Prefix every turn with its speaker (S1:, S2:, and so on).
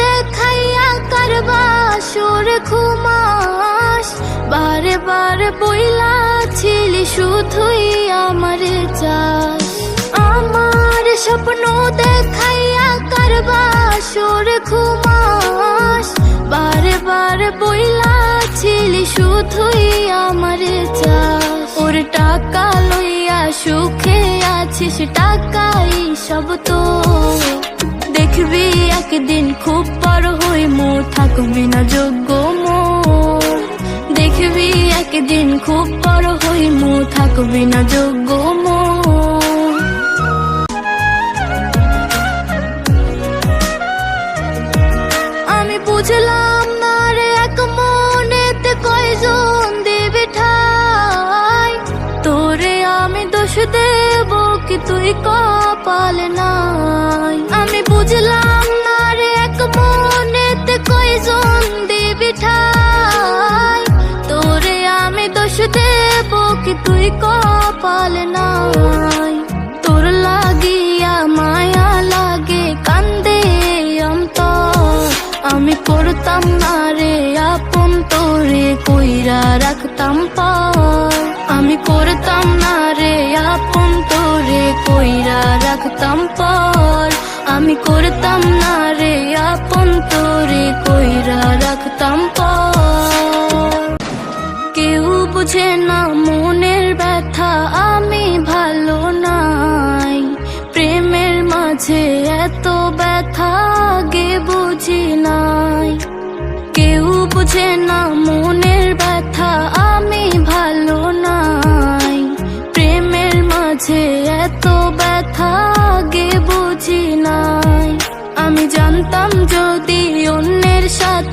S1: দেখাইয়া করবা, সুর ঘুমাস। বারে বারে বইলা ছিলি শুধুই আমার চাস আমার স্বপ্ন দেখাইয়া করবা, সুর ঘুমাস। বারে বারে বইলা ছিলি শুধুই আমার চাস ওর টাকা লইয়া সুখে আছিস, টাকাই সব তো দেখবি একদিন খুব বড় হই মো থাকবি না যোগ্য মো দেখবি একদিন খুব বড় হই মো থাকবি না যোগ্য মো আমি বুঝলাম না রে এক মনেতে কয়জন দেবে ঠাই। তোরে আমি দোষ দেব কি তুই কপাল নাই কি তুই কপাল নাই। তোর লাগিয়া মায়া লাগে, কান্দে অন্তর। আমি করতাম না রে, আপন তোরে কইরা রাখতাম পর। আমি করতাম না রে, আপন তোরে কইরা রাখতাম পর। আমি করতাম না রে, আপন তোরে কইরা রাখতাম পর। কেউ বুঝে না মনের ব্যথা আমি ভালো নাই। প্রেমের মাঝে এত ব্যথা, আগে বুঝি নাই। কেউ বুঝে না মনের ব্যথা, আমি ভালো নাই। প্রেমের মাঝে এত ব্যথা, আগে বুঝি নাই। আমি জানতাম যদি